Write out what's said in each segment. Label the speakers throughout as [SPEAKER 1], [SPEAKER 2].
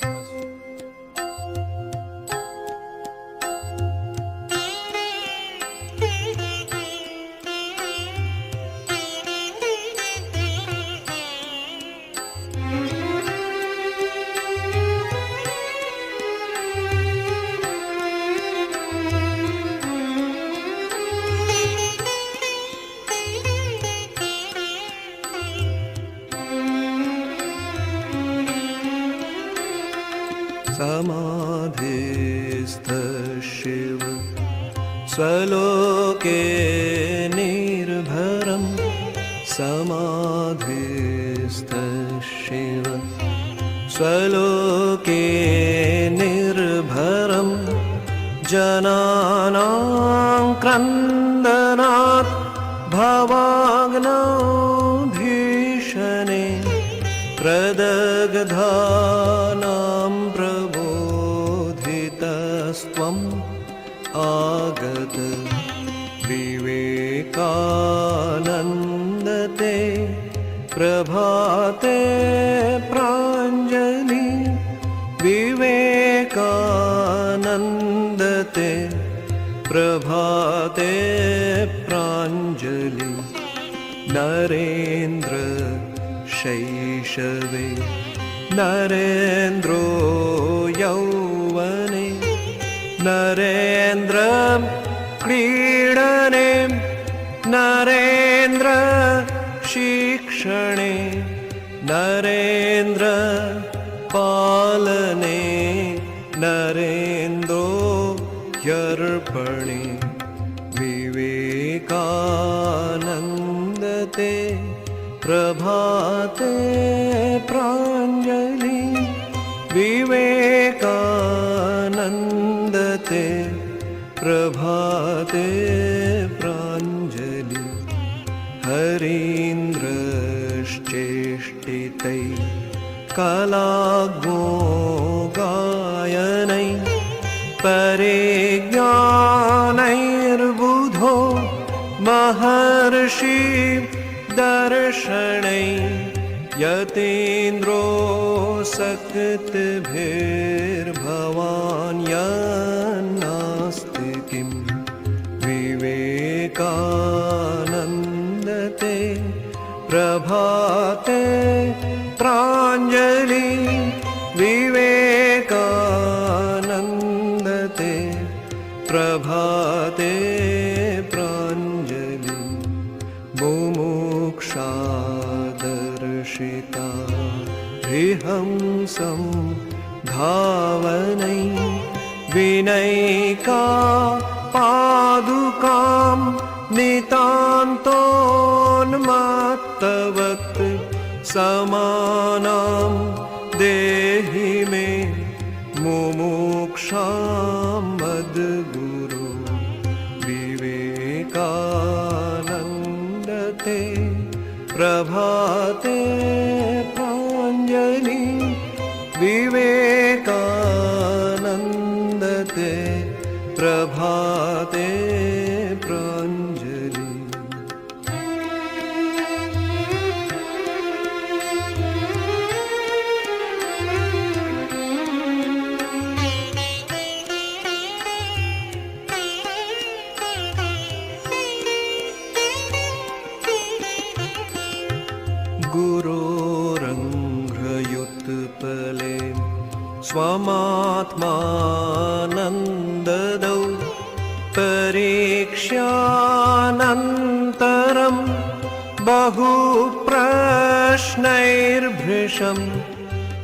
[SPEAKER 1] Thank you. स्वलोके निर्भरं समाधिस्थ शिव स्वलोके निर्भरं जनानां क्रन्दनात् भवाग्नौ भीषणे प्रदग्धानां प्रभाते प्राञ्जलि विवेकानन्दते प्रभाते प्राञ्जलि नरेन्द्र शैशवे नरेन्द्रो यौवने नरेन्द्र क्रीडने नरेन्द्र शिक्षणे नरेन्द्र पालने नरेन्द्रो ह्यर्पणे विवेकानन्दते प्रभाते प्राञ्जलि विवेकानन्दते प्रभाते कलाग्नो गायनै परिज्ञानैर्बुधो महर्षि दर्शनै यतीन्द्रो सक्तिभिर्भवान् प्रभाते प्राञ्जलि विवेकानन्दते प्रभाते प्राञ्जलि मुमुक्षादर्शिता विहंसं धावनै विनैका पादुकां नितान्तोन्मत्तवत् समानां देहि मे मुमुक्षां मद्गुरु विवेकानन्दते प्रभाते स्वमात्मानन्ददौ परीक्ष्यानन्तरं बहुप्रश्नैर्भृशं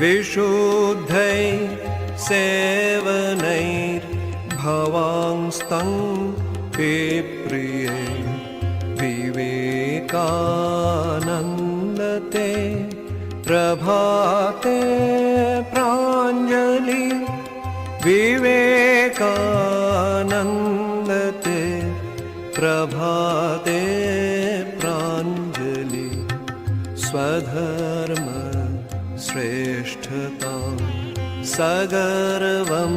[SPEAKER 1] विशुद्धै सेवनैर्भवांस्तं विप्रिये विवेकानन्दते प्रभाते विवेकानन्दते प्रभाते प्राञ्जलि स्वधर्म श्रेष्ठतां सगर्वं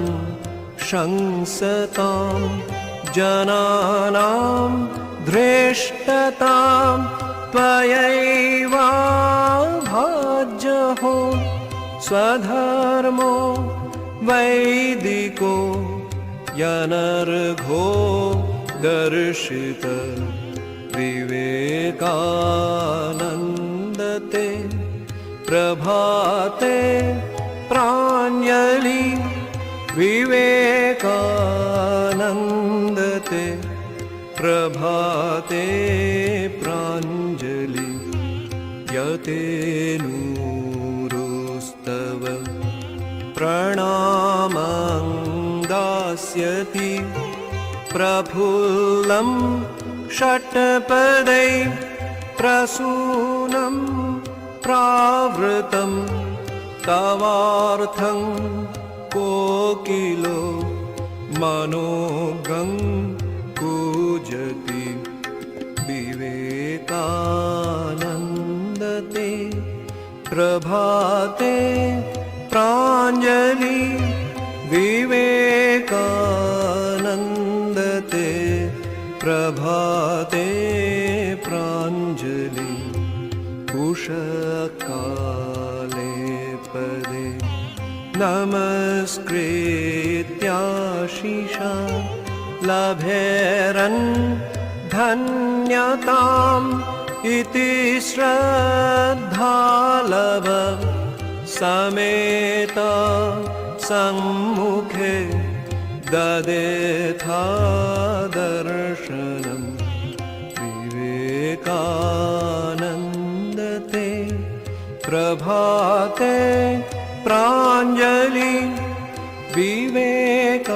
[SPEAKER 1] शंसतां जनानां धृष्टतां त्वयैवा स्वधर्मो वैदिको यनर्घो दर्शित विवेकानन्दते प्रभाते प्राञ्जलि विवेकानन्दते प्रभाते प्राञ्जलि यतेनूरुस्तव प्रणामं दास्यति प्रफुल्लं षट्पदै प्रसूनं प्रावृतं तवार्थं कोकिलो मनोगं कूजति विवेकानन्दते प्रभाते प्राञ्जलि विवेकानन्दते प्रभाते प्राञ्जलि उषकाले पदे नमस्कृत्याशिषा लभेरन् धन्यताम् इति श्रद्धालव समेता सम्मुखे ददेथा दर्शनम् विवेकानन्दते प्रभाते प्राञ्जलि विवेकानन्दते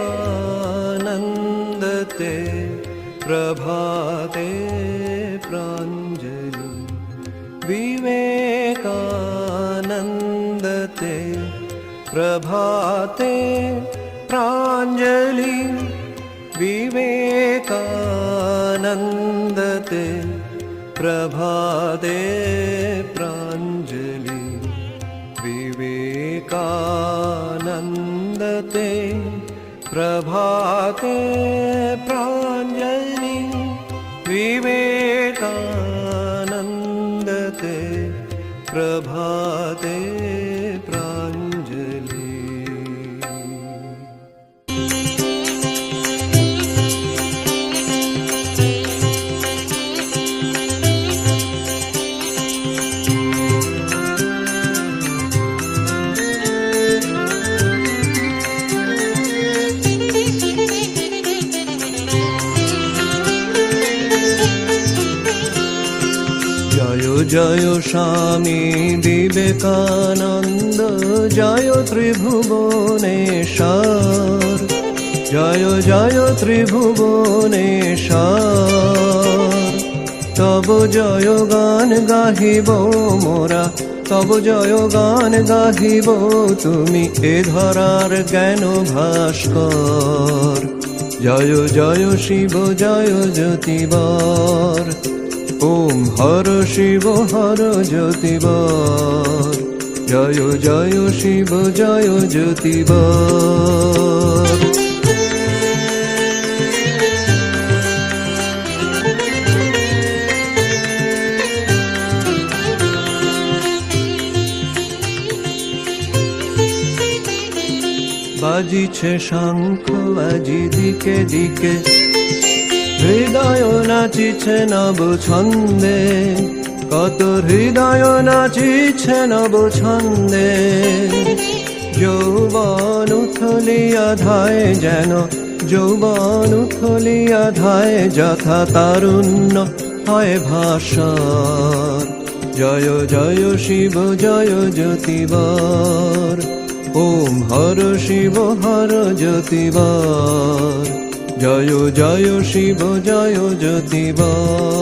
[SPEAKER 1] प्रभाते प्राञ्जलि प्रभाते प्राञ्जलि विवेकानन्दते प्रभाते प्राञ्जलि विवेकानन्दते प्रभाते प्राञ्जलि জয় স্বামী বিবেকানন্দ, জয় ত্রিভুবনেশ্বর, জয় জয় ত্রিভুবনেশ্বর। তব জয় গান গাহিব মোরা, তব জয় গান গাহিব তুমি এ ধরার জ্ঞান ভাস্কর? জয় জয় শিব, জয় জ্যোতিবর ওম হর শিব, হর জ্যোতিবর জয় জয় শিব, জয় জ্যোতিবর বাজিছে শঙ্খ আজি দিকে দিকে। হৃদয় নাচিছে নব ছন্দে। কত হৃদয় নাচিছে নব ছন্দে। যৌবন উথলিয়া ধায় যেন, যৌবন উথলিয়া ধায় যথা তারুণ্য হয় ভাষার জয় জয় শিব, জয় জ্যোতিবর ওম হর শিব, হর জ্যোতিবর জয় জয় শিব জয় জ্যোতিবর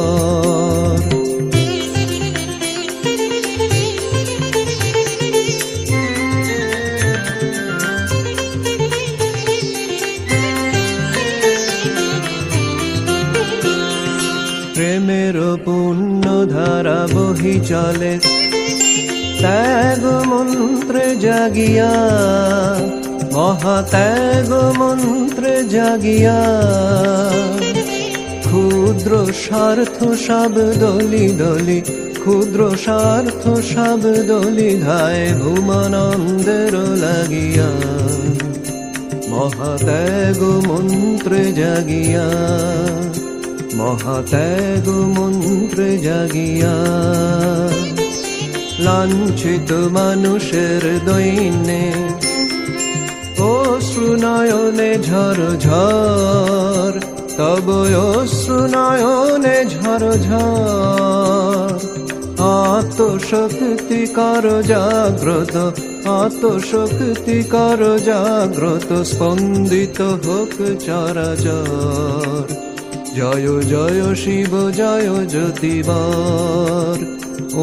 [SPEAKER 1] প্রেমের পুণ্য ধারা বহি চলে ত্যাগ মন্ত্রে জাগিয়া মহাত্যাগ মন্ত্রে জাগিয়া, ক্ষুদ্র স্বার্থ সব দলি দলি, ক্ষুদ্র স্বার্থ সব দলি ধায় ভুমনন্দের লাগিয়া, মহাত্যাগ মন্ত্রে জাগিয়া, মহাত্যাগ মন্ত্রে জাগিয়া। লাঞ্ছিত মানুষের দৈন্যে অশ্রু নয়নে ঝর ঝর তব অশ্রু নয়নে ঝর ঝর। আত্মশক্তি কর জাগ্রত, আত্মশক্তি কর জাগ্রত, স্পন্দিত হোক চরাচর। জয় জয় শিব, জয় জ্যোতিবার,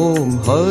[SPEAKER 1] ওম হর